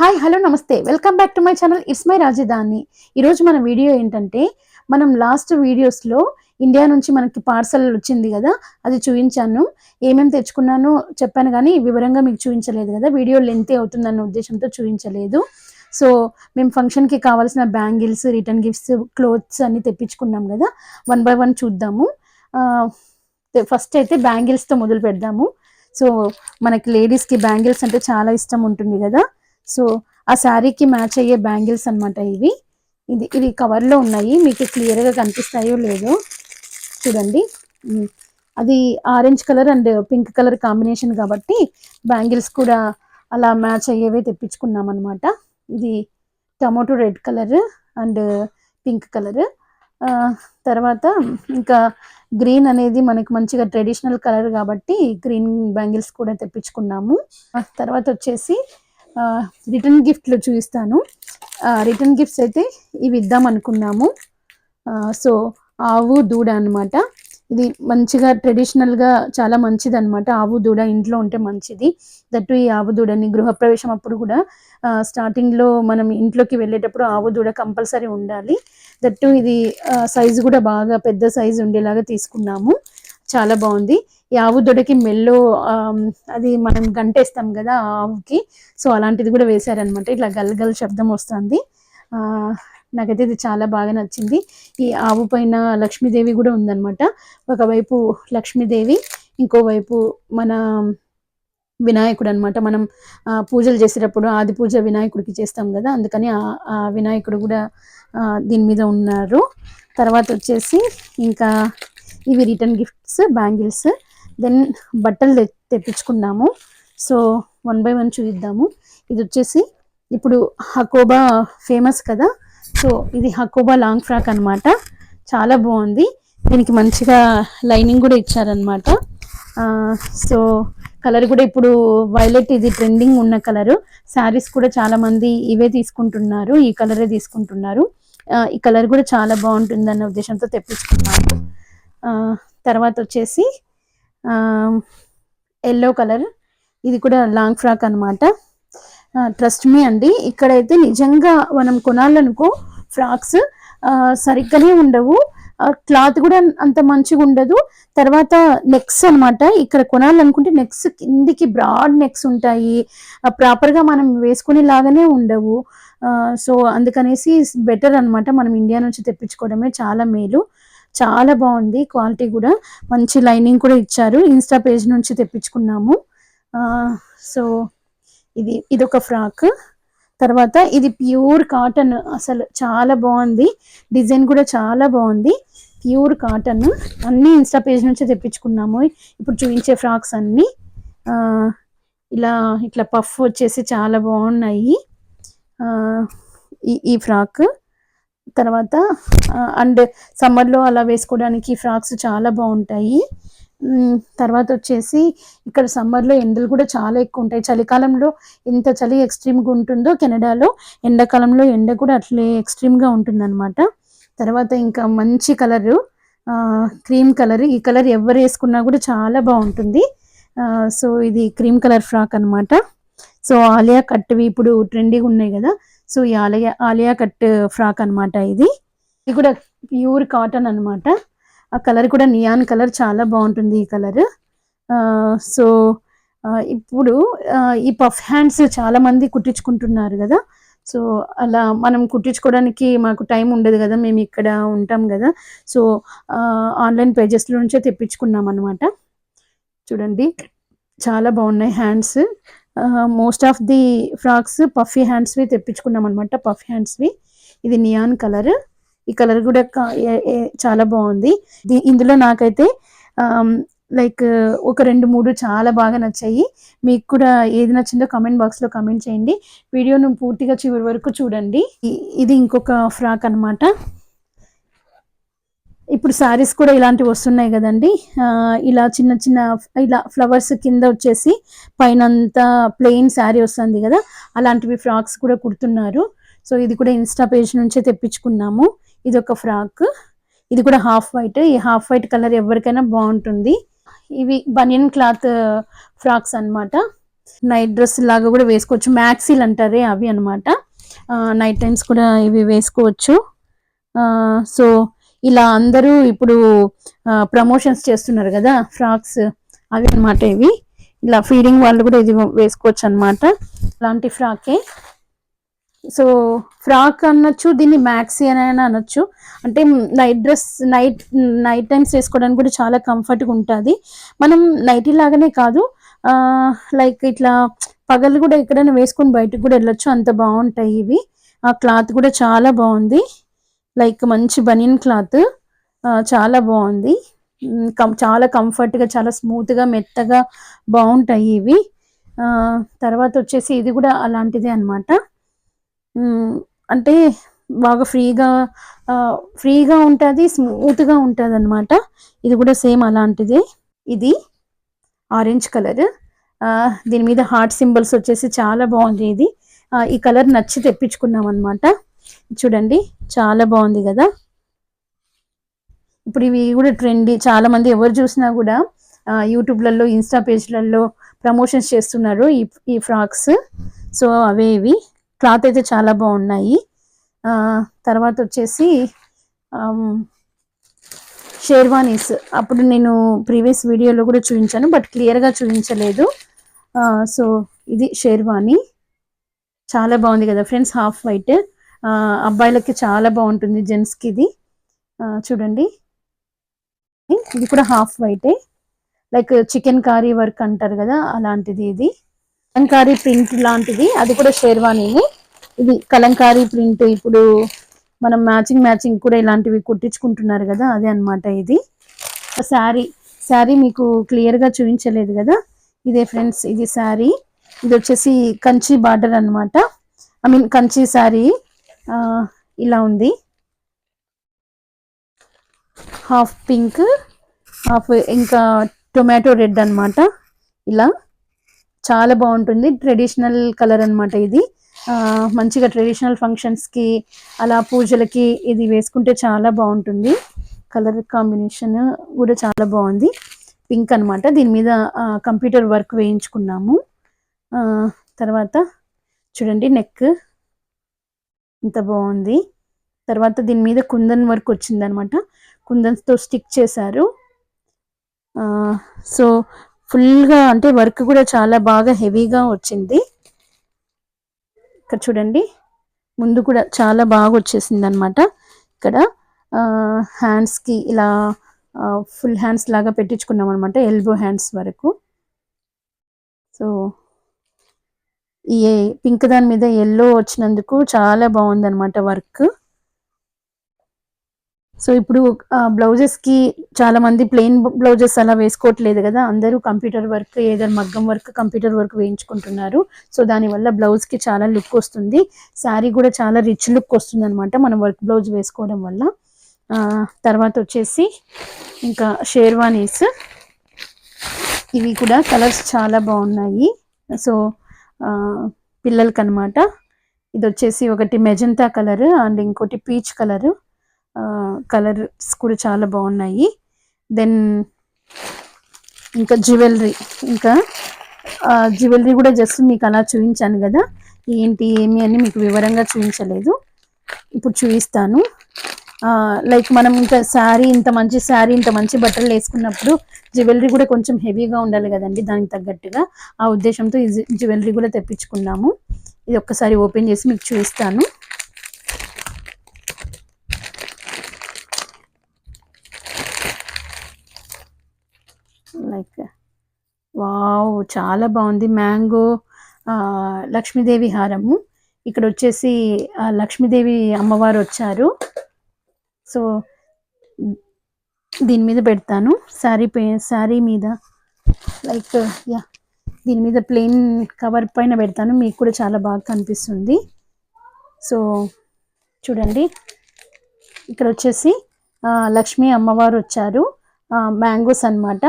Hi hello నమస్తే. Welcome back to my channel it's my రాజధాని ఈరోజు మన వీడియో ఏంటంటే మనం లాస్ట్ వీడియోస్లో ఇండియా నుంచి మనకి పార్సల్ వచ్చింది కదా అది చూపించాను ఏమేమి తెచ్చుకున్నానో చెప్పాను కానీ వివరంగా మీకు చూపించలేదు కదా వీడియో లెంత్ అవుతుందన్న ఉద్దేశంతో చూపించలేదు సో మేము ఫంక్షన్కి కావాల్సిన బ్యాంగిల్స్ రిటర్న్ గిఫ్ట్స్ క్లోత్స్ అన్ని తెప్పించుకున్నాం కదా వన్ బై వన్ చూద్దాము. ఫస్ట్ అయితే బ్యాంగిల్స్తో మొదలు పెడదాము. సో మనకి లేడీస్కి బ్యాంగిల్స్ అంటే చాలా ఇష్టం ఉంటుంది కదా సో ఆ శారీకి మ్యాచ్ అయ్యే బ్యాంగిల్స్ అన్నమాట ఇవి. ఇది ఇవి కవర్లో ఉన్నాయి. మీకు క్లియర్గా కనిపిస్తాయో లేదో చూడండి. అది orange colour and pink colour combination కాబట్టి బ్యాంగిల్స్ కూడా అలా మ్యాచ్ అయ్యేవే తెప్పించుకున్నాం అనమాట ఇది tomato red colour and pink colour. తర్వాత ఇంకా గ్రీన్ అనేది మనకి మంచిగా ట్రెడిషనల్ కలర్ కాబట్టి గ్రీన్ బ్యాంగిల్స్ కూడా తెప్పించుకున్నాము. తర్వాత వచ్చేసి రిటర్న్ గిఫ్ట్లు చూపిస్తాను. రిటర్న్ గిఫ్ట్స్ అయితే ఇవి ఇద్దాం అనుకున్నాము. సో ఆవు దూడ అనమాట ఇది మంచిగా ట్రెడిషనల్గా చాలా మంచిది అనమాట ఆవు దూడ ఇంట్లో ఉంటే మంచిది. దట్టు ఈ ఆవు దూడని గృహప్రవేశం అప్పుడు కూడా స్టార్టింగ్లో మనం ఇంట్లోకి వెళ్ళేటప్పుడు ఆవు దూడ కంపల్సరీ ఉండాలి. దట్టు ఇది సైజు కూడా బాగా పెద్ద సైజు ఉండేలాగా తీసుకున్నాము. చాలా బాగుంది. ఈ ఆవు దొడకి మెల్లో అది మనం గంటేస్తాం కదా ఆ ఆవుకి. సో అలాంటిది కూడా వేశారనమాట ఇట్లా గల్గల్ శబ్దం వస్తుంది. నాకైతే ఇది చాలా బాగా నచ్చింది. ఈ ఆవు పైన లక్ష్మీదేవి కూడా ఉందన్నమాట. ఒకవైపు లక్ష్మీదేవి ఇంకోవైపు మన వినాయకుడు అనమాట మనం పూజలు చేసేటప్పుడు ఆది పూజ వినాయకుడికి చేస్తాం కదా అందుకని ఆ- వినాయకుడు కూడా దీని మీద ఉన్నారు. తర్వాత వచ్చేసి ఇంకా ఇవి రిటర్న్ గిఫ్ట్స్ బ్యాంగిల్స్. దెన్ బట్టలు తెప్పించుకున్నాము. సో వన్ బై వన్ చూద్దాము ఇది వచ్చేసి ఇప్పుడు హకోబా ఫేమస్ కదా. సో ఇది హకోబా లాంగ్ ఫ్రాక్ అనమాట చాలా బాగుంది. దీనికి మంచిగా లైనింగ్ కూడా ఇచ్చారనమాట సో కలర్ కూడా ఇప్పుడు వైలెట్ ఇది ట్రెండింగ్ ఉన్న కలర్ శారీస్ కూడా చాలా మంది ఇవే తీసుకుంటున్నారు. ఈ కలరే తీసుకుంటున్నారు. ఈ కలర్ కూడా చాలా బాగుంటుంది అన్న ఉద్దేశంతో తెప్పించుకున్నాను తర్వాత వచ్చేసి ఎల్లో కలర్ ఇది కూడా లాంగ్ ఫ్రాక్ అనమాట ట్రస్ట్ మీ అండి ఇక్కడైతే నిజంగా మనం కొనాలనుకో ఫ్రాక్స్ సరిగ్గానే ఉండవు. క్లాత్ కూడా అంత మంచిగా ఉండదు. తర్వాత నెక్స్ అనమాట ఇక్కడ కొనాలనుకుంటే నెక్స్ కిందికి బ్రాడ్ నెక్స్ ఉంటాయి. ప్రాపర్గా మనం వేసుకునే లాగానే ఉండవు సో అందుకనేసి బెటర్ అన్నమాట. మనం ఇండియా నుంచి తెప్పించుకోవడమే చాలా మేలు. చాలా బాగుంది. క్వాలిటీ కూడా మంచి లైనింగ్ కూడా ఇచ్చారు. ఇన్స్టా పేజ్ నుంచి తెప్పించుకున్నాము. సో ఇది ఇది ఒక ఫ్రాక్. తర్వాత ఇది ప్యూర్ కాటన్. అసలు చాలా బాగుంది. డిజైన్ కూడా చాలా బాగుంది. Pure cotton. అన్నీ ఇన్స్టా పేజ్ నుంచి తెప్పించుకున్నాము. ఇప్పుడు చూపించే ఫ్రాక్స్ అన్నీ. ఇలా ఇట్లా పఫ్ వచ్చేసి చాలా బాగున్నాయి. ఈ ఈ ఫ్రాక్. తర్వాత అండ్ సమ్మర్లో అలా వేసుకోవడానికి ఫ్రాక్స్ చాలా బాగుంటాయి. తర్వాత వచ్చేసి ఇక్కడ సమ్మర్లో ఎండలు కూడా చాలా ఎక్కువ ఉంటాయి. చలికాలంలో ఎంత చలి ఎక్స్ట్రీమ్గా ఉంటుందో కెనడాలో ఎండాకాలంలో ఎండ కూడా అట్లే ఎక్స్ట్రీమ్గా ఉంటుందన్నమాట. తర్వాత ఇంకా మంచి కలరు క్రీమ్ కలర్ ఈ కలర్ ఎవరు వేసుకున్నా కూడా చాలా బాగుంటుంది. సో ఇది క్రీమ్ కలర్ ఫ్రాక్ అన్నమాట. సో ఆలియా కట్వి ఇప్పుడు ట్రెండీగా ఉన్నాయి కదా సో ఈ ఆలియా ఆలియా కట్ ఫ్రాక్ అన్నమాట ఇది. ఇది కూడా ప్యూర్ కాటన్ అన్నమాట. ఆ కలర్ కూడా నియాన్ కలర్ చాలా బాగుంటుంది ఈ కలర్. సో ఇప్పుడు ఈ పఫ్ హ్యాండ్స్ చాలా మంది కుట్టించుకుంటున్నారు కదా. సో అలా మనం కుట్టించుకోవడానికి మాకు టైం ఉండదు కదా. మేము ఇక్కడ ఉంటాం కదా. సో ఆన్లైన్ పేజెస్లో నుంచే తెప్పించుకున్నాం అనమాట చూడండి చాలా బాగున్నాయి hands. Most of the frocks puffy హ్యాండ్స్వి తెప్పించుకున్నాం అనమాట పఫీ హ్యాండ్స్వి ఇది నియాన్ కలర్ ఈ కలర్ కూడా కా- చాలా బాగుంది. ఇందులో నాకైతే లైక్ ఒక రెండు మూడు చాలా బాగా నచ్చాయి. మీకు కూడా ఏది నచ్చిందో కమెంట్ బాక్స్లో కమెంట్ చేయండి. వీడియోను పూర్తిగా చివరి వరకు చూడండి. ఇది ఇంకొక ఫ్రాక్ అన్నమాట. ఇప్పుడు శారీస్ కూడా ఇలాంటివి వస్తున్నాయి కదండి. ఇలా చిన్న చిన్న ఇలా ఫ్లవర్స్ కింద వచ్చేసి పైన అంతా ప్లెయిన్ శారీ వస్తుంది కదా. అలాంటివి ఫ్రాక్స్ కూడా కుడుతున్నారు. సో ఇది కూడా ఇన్స్టా పేజ్ నుంచే తెప్పించుకున్నాము. ఇది ఒక ఫ్రాక్ ఇది కూడా హాఫ్ వైట్ ఈ హాఫ్ వైట్ కలర్ ఎవరికైనా బాగుంటుంది. ఇవి బనియన్ క్లాత్ ఫ్రాక్స్ అన్నమాట. నైట్ డ్రెస్ లాగా కూడా వేసుకోవచ్చు. మ్యాక్సీలు అంటారే అవి అనమాట నైట్ టైమ్స్ కూడా ఇవి వేసుకోవచ్చు. సో ఇలా అందరూ ఇప్పుడు ప్రమోషన్స్ చేస్తున్నారు కదా ఫ్రాక్స్ అవి అనమాట ఇవి. ఇలా ఫీడింగ్ వాళ్ళు కూడా ఇది వేసుకోవచ్చు అనమాట అలాంటి ఫ్రాకే. సో ఫ్రాక్ అనొచ్చు దీన్ని మ్యాక్సీ అని అనొచ్చు. అంటే night dress night night times వేసుకోవడానికి కూడా చాలా కంఫర్ట్గా ఉంటుంది. మనం నైటీ లాగానే కాదు లైక్ ఇట్లా పగలు కూడా ఎక్కడైనా వేసుకొని బయటకు కూడా వెళ్ళొచ్చు అంత బాగుంటాయి ఇవి. ఆ క్లాత్ కూడా చాలా బాగుంది. లైక్ మంచి బనియన్ క్లాత్. చాలా బాగుంది. చాలా కంఫర్ట్గా చాలా స్మూత్గా మెత్తగా బాగుంటాయి ఇవి. తర్వాత వచ్చేసి ఇది కూడా అలాంటిదే అనమాట అంటే బాగా ఫ్రీగా ఫ్రీగా ఉంటుంది స్మూత్గా ఉంటుంది అనమాట ఇది కూడా సేమ్ అలాంటిదే. ఇది ఆరెంజ్ కలర్. దీని మీద హార్ట్ సింబల్స్ వచ్చేసి చాలా బాగుంది ఇది. ఈ కలర్ నచ్చి తెప్పించుకున్నాం అనమాట చూడండి చాలా బాగుంది కదా? ఇప్పుడు ఇవి కూడా ట్రెండీ చాలా మంది ఎవరు చూసినా కూడా యూట్యూబ్లలో ఇన్స్టా పేజ్లలో ప్రమోషన్స్ చేస్తున్నారు ఈ ఈ ఫ్రాక్స్. సో అవే ఇవి. క్లాత్ అయితే చాలా బాగున్నాయి. తర్వాత వచ్చేసి షేర్వానీస్. అప్పుడు నేను ప్రీవియస్ వీడియోలో కూడా చూపించాను బట్ క్లియర్గా చూపించలేదు. సో ఇది షేర్వానీ. చాలా బాగుంది కదా ఫ్రెండ్స్? Half white. అబ్బాయిలకి చాలా బాగుంటుంది జెంట్స్కి ఇది చూడండి. ఇది కూడా హాఫ్ వైటే. లైక్ చికెన్ కారీ వర్క్ అంటారు కదా అలాంటిది ఇది. కలంకారీ ప్రింట్ లాంటిది. అది కూడా షేర్వానీని. ఇది కలంకారీ ప్రింట్ ఇప్పుడు మనం మ్యాచింగ్ మ్యాచింగ్ కూడా ఇలాంటివి కుట్టించుకుంటున్నారు కదా అదే అనమాట ఇది. శారీ శారీ మీకు క్లియర్గా చూపించలేదు కదా. ఇదే ఫ్రెండ్స్ ఇది శారీ. ఇది వచ్చేసి కంచి బార్డర్ అనమాట ఐ మీన్ కంచి శారీ. ఇలా ఉంది. హాఫ్ పింక్ హాఫ్ ఇంకా టొమాటో రెడ్ అనమాట ఇలా. చాలా బాగుంటుంది. ట్రెడిషనల్ కలర్ అనమాట ఇది. మంచిగా ట్రెడిషనల్ ఫంక్షన్స్కి అలా పూజలకి ఇది వేసుకుంటే చాలా బాగుంటుంది. కలర్ కాంబినేషన్ కూడా చాలా బాగుంది. పింక్ అనమాట దీని మీద కంప్యూటర్ వర్క్ వేయించుకున్నాము. తర్వాత చూడండి నెక్ ఇంత బాగుంది. తర్వాత దీని మీద కుందన్ వర్క్ వచ్చింది అనమాట కుందన్స్తో స్టిక్ చేశారు. సో ఫుల్గా అంటే వర్క్ కూడా చాలా బాగా హెవీగా వచ్చింది. ఇక్కడ చూడండి. ముందు కూడా చాలా బాగా వచ్చేసింది అనమాట ఇక్కడ హ్యాండ్స్కి ఇలా ఫుల్ హ్యాండ్స్ లాగా పెట్టించుకున్నాం అనమాట ఎల్బో హ్యాండ్స్ వరకు. సో ఈ పింక్ దాని మీద ఎల్లో వచ్చినందుకు చాలా బాగుందన్నమాట వర్క్. సో ఇప్పుడు బ్లౌజెస్కి చాలా మంది ప్లెయిన్ బ్లౌజెస్ అలా వేసుకోవట్లేదు కదా అందరూ కంప్యూటర్ వర్క్ ఏదైనా మగ్గం వర్క్ కంప్యూటర్ వర్క్ వేయించుకుంటున్నారు. సో దానివల్ల బ్లౌజ్కి చాలా లుక్ వస్తుంది. శారీ కూడా చాలా రిచ్ లుక్ వస్తుంది అనమాట మనం వర్క్ బ్లౌజ్ వేసుకోవడం వల్ల. తర్వాత వచ్చేసి ఇంకా షేర్వానీస్. ఇవి కూడా కలర్స్ చాలా బాగున్నాయి. సో పిల్లలకి అనమాట ఇది వచ్చేసి ఒకటి మెజంతా కలర్ అండ్ ఇంకోటి పీచ్ కలర్. కలర్స్ కూడా చాలా బాగున్నాయి. దెన్ ఇంకా జ్యువెలరీ. ఇంకా జ్యువెలరీ కూడా జస్ట్ మీకు అలా చూపించాను కదా. ఏంటి ఏమి అని మీకు వివరంగా చూపించలేదు ఇప్పుడు చూపిస్తాను లైక్ మనం ఇంకా శారీ ఇంత మంచి శారీ ఇంత మంచి బట్టలు వేసుకున్నప్పుడు జ్యువెలరీ కూడా కొంచెం హెవీగా ఉండాలి కదండి దానికి తగ్గట్టుగా. ఆ ఉద్దేశంతో ఈ జ్యువెలరీ కూడా తెప్పించుకున్నాము ఇది ఒక్కసారి ఓపెన్ చేసి మీకు చూపిస్తాను. లైక్ వావ్ చాలా బాగుంది. మ్యాంగో లక్ష్మీదేవి హారము. ఇక్కడ వచ్చేసి లక్ష్మీదేవి అమ్మవారు వచ్చారు. సో దీని మీద పెడతాను. శారీ పే శారీ మీద. లైక్ యా దీని మీద ప్లెయిన్ కవర్ పైన పెడతాను. మీకు కూడా చాలా బాగా కనిపిస్తుంది. సో చూడండి. ఇక్కడ వచ్చేసి లక్ష్మీ అమ్మవారు వచ్చారు. మ్యాంగోస్ అనమాట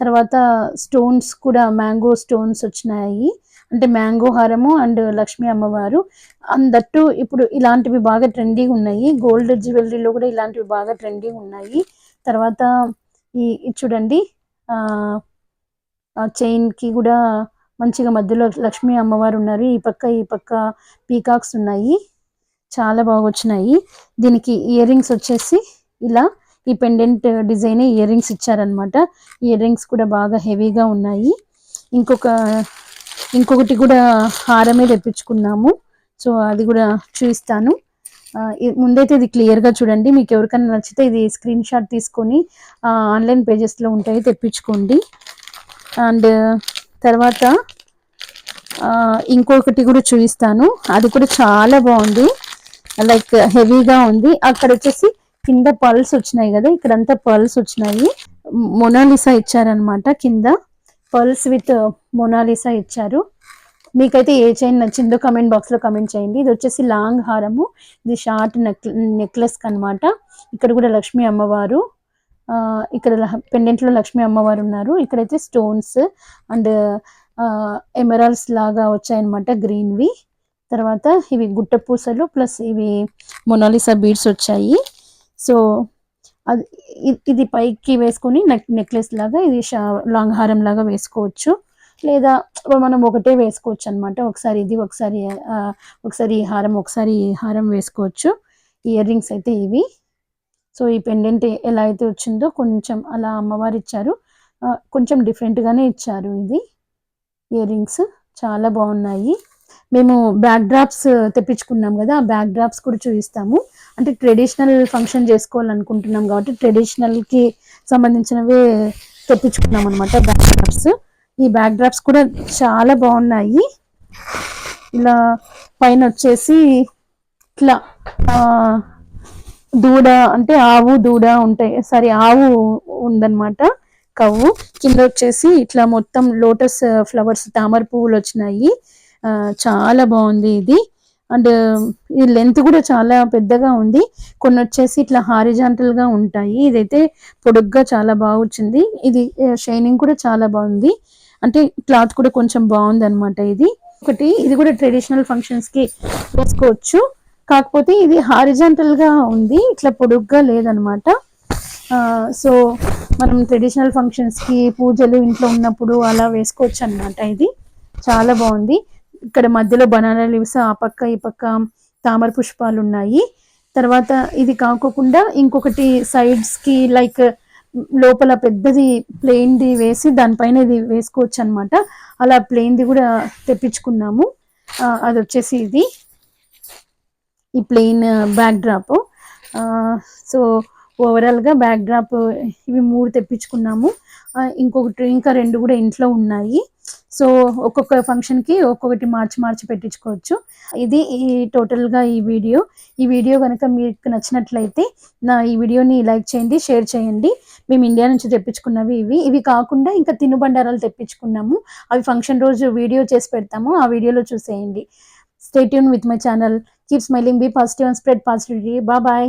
తర్వాత స్టోన్స్ కూడా మ్యాంగో స్టోన్స్ వచ్చినాయి. అంటే మ్యాంగో హారము అండ్ లక్ష్మీ అమ్మవారు. అందట్టు ఇప్పుడు ఇలాంటివి బాగా ట్రెండీగా ఉన్నాయి. గోల్డ్ జ్యువెలరీలో కూడా ఇలాంటివి బాగా ట్రెండీగా ఉన్నాయి. తర్వాత ఈ చూడండి. చైన్కి కూడా మంచిగా మధ్యలో లక్ష్మీ అమ్మవారు ఉన్నారు. ఈ పక్క ఈ పక్క పీకాక్స్ ఉన్నాయి. చాలా బాగా వచ్చినాయి దీనికి ఇయర్ రింగ్స్ వచ్చేసి ఇలా ఈ పెండెంట్ డిజైన్ ఇయర్ రింగ్స్ ఇచ్చారనమాట ఇయర్ రింగ్స్ కూడా బాగా హెవీగా ఉన్నాయి. ఇంకొక ఇంకొకటి కూడా హారమే తెప్పించుకున్నాము. సో అది కూడా చూపిస్తాను. ముందైతే ఇది క్లియర్గా చూడండి. మీకు ఎవరికైనా నచ్చితే ఇది స్క్రీన్ షాట్ తీసుకొని ఆన్లైన్ పేజెస్లో ఉంటాయి తెప్పించుకోండి. అండ్ తర్వాత ఇంకొకటి కూడా చూపిస్తాను. అది కూడా చాలా బాగుంది. లైక్ హెవీగా ఉంది. అక్కడ వచ్చేసి కింద పర్ల్స్ వచ్చినాయి కదా ఇక్కడంతా పర్ల్స్ వచ్చినాయి. మొనాలిసా ఇచ్చారనమాట కింద. పర్ల్స్ విత్ మొనాలిసా ఇచ్చారు. మీకైతే ఏ చైన్ నచ్చిందో కమెంట్ బాక్స్లో కమెంట్ చేయండి. ఇది వచ్చేసి లాంగ్ హారము. ఇది షార్ట్ నెక్ నెక్లెస్ అన్నమాట. ఇక్కడ కూడా లక్ష్మీ అమ్మవారు ఇక్కడ పెండెంట్లో లక్ష్మీ అమ్మవారు ఉన్నారు. ఇక్కడైతే స్టోన్స్ అండ్ ఎమరాల్స్ లాగా వచ్చాయన్నమాట గ్రీన్వి. తర్వాత ఇవి గుట్ట పూసలు ప్లస్ ఇవి మొనాలిసా బీడ్స్ వచ్చాయి. సో అది ఇది పైకి వేసుకొని నెక్ నెక్లెస్ లాగా ఇది షా లాంగ్ హారం లాగా వేసుకోవచ్చు. లేదా మనం ఒకటే వేసుకోవచ్చు అనమాట ఒకసారి ఇది ఒకసారి ఒకసారి ఈ హారం ఒకసారి ఈ హారం వేసుకోవచ్చు. ఇయర్ రింగ్స్ అయితే ఇవి. సో ఈ పెండెంట్ ఎలా అయితే వచ్చిందో కొంచెం అలా అమ్మవారు ఇచ్చారు. కొంచెం డిఫరెంట్గానే ఇచ్చారు ఇది. ఇయర్ రింగ్స్ చాలా బాగున్నాయి. మేము బ్యాక్ డ్రాప్స్ uh, తెప్పించుకున్నాం కదా ఆ బ్యాక్ డ్రాప్స్ కూడా చూపిస్తాము. అంటే ట్రెడిషనల్ ఫంక్షన్ చేసుకోవాలనుకుంటున్నాం కాబట్టి ట్రెడిషనల్కి సంబంధించినవే తెప్పించుకున్నాం అనమాట బ్యాక్ డ్రాప్స్ ఈ బ్యాక్ డ్రాప్స్ కూడా చాలా బాగున్నాయి. ఇలా పైన వచ్చేసి ఇట్లా దూడ అంటే ఆవు దూడ ఉంటాయి. సారీ ఆవు ఉందన్నమాట కవ్వు. కింద వచ్చేసి ఇట్లా మొత్తం లోటస్ ఫ్లవర్స్ uh, తామర పువ్వులు వచ్చినాయి. చాలా బాగుంది ఇది. అండ్ ఈ లెంత్ కూడా చాలా పెద్దగా ఉంది. కొన్ని వచ్చేసి ఇట్లా హారిజాంటల్గా ఉంటాయి. ఇదైతే పొడుగ్గా చాలా బాగా వచ్చింది. ఇది షైనింగ్ కూడా చాలా బాగుంది. అంటే క్లాత్ కూడా కొంచెం బాగుంది అనమాట ఇది. ఒకటి ఇది కూడా ట్రెడిషనల్ ఫంక్షన్స్కి వేసుకోవచ్చు. కాకపోతే ఇది హారిజాంటల్గా ఉంది. ఇట్లా పొడుగ్గా లేదనమాట సో మనం ట్రెడిషనల్ ఫంక్షన్స్కి పూజలు ఇంట్లో ఉన్నప్పుడు అలా వేసుకోవచ్చు అనమాట ఇది. చాలా బాగుంది. ఇక్కడ మధ్యలో బనానా లీవ్స్ ఆ పక్క ఈ పక్క తామర పుష్పాలు ఉన్నాయి. తర్వాత ఇది కాకోకుండా ఇంకొకటి సైడ్స్కి లైక్ లోపల పెద్దది ప్లెయిన్ ది వేసి దానిపైన ఇది వేసుకోవచ్చు అనమాట అలా ప్లెయిన్ ది కూడా తెప్పించుకున్నాము. అది వచ్చేసి ఇది. ఈ ప్లెయిన్ బ్యాక్ డ్రాప్ సో ఓవరాల్గా బ్యాక్ డ్రాప్ ఇవి మూడు తెప్పించుకున్నాము. ఇంకొకటి ఇంకా రెండు కూడా ఇంట్లో ఉన్నాయి. సో ఒక్కొక్క ఫంక్షన్కి ఒక్కొక్కటి మార్చి మార్చి పెట్టించుకోవచ్చు. ఇది ఈ టోటల్గా ఈ వీడియో. ఈ వీడియో కనుక మీకు నచ్చినట్లయితే నా ఈ వీడియోని లైక్ చేయండి షేర్ చేయండి. మేము ఇండియా నుంచి తెప్పించుకున్నవి ఇవి. ఇవి కాకుండా ఇంకా తినుబండారాలు తెప్పించుకున్నాము. అవి ఫంక్షన్ రోజు వీడియో చేసి పెడతాము. ఆ వీడియోలో చూసేయండి. Stay tuned with my channel keep smiling be positive and spread positivity బా బాయ్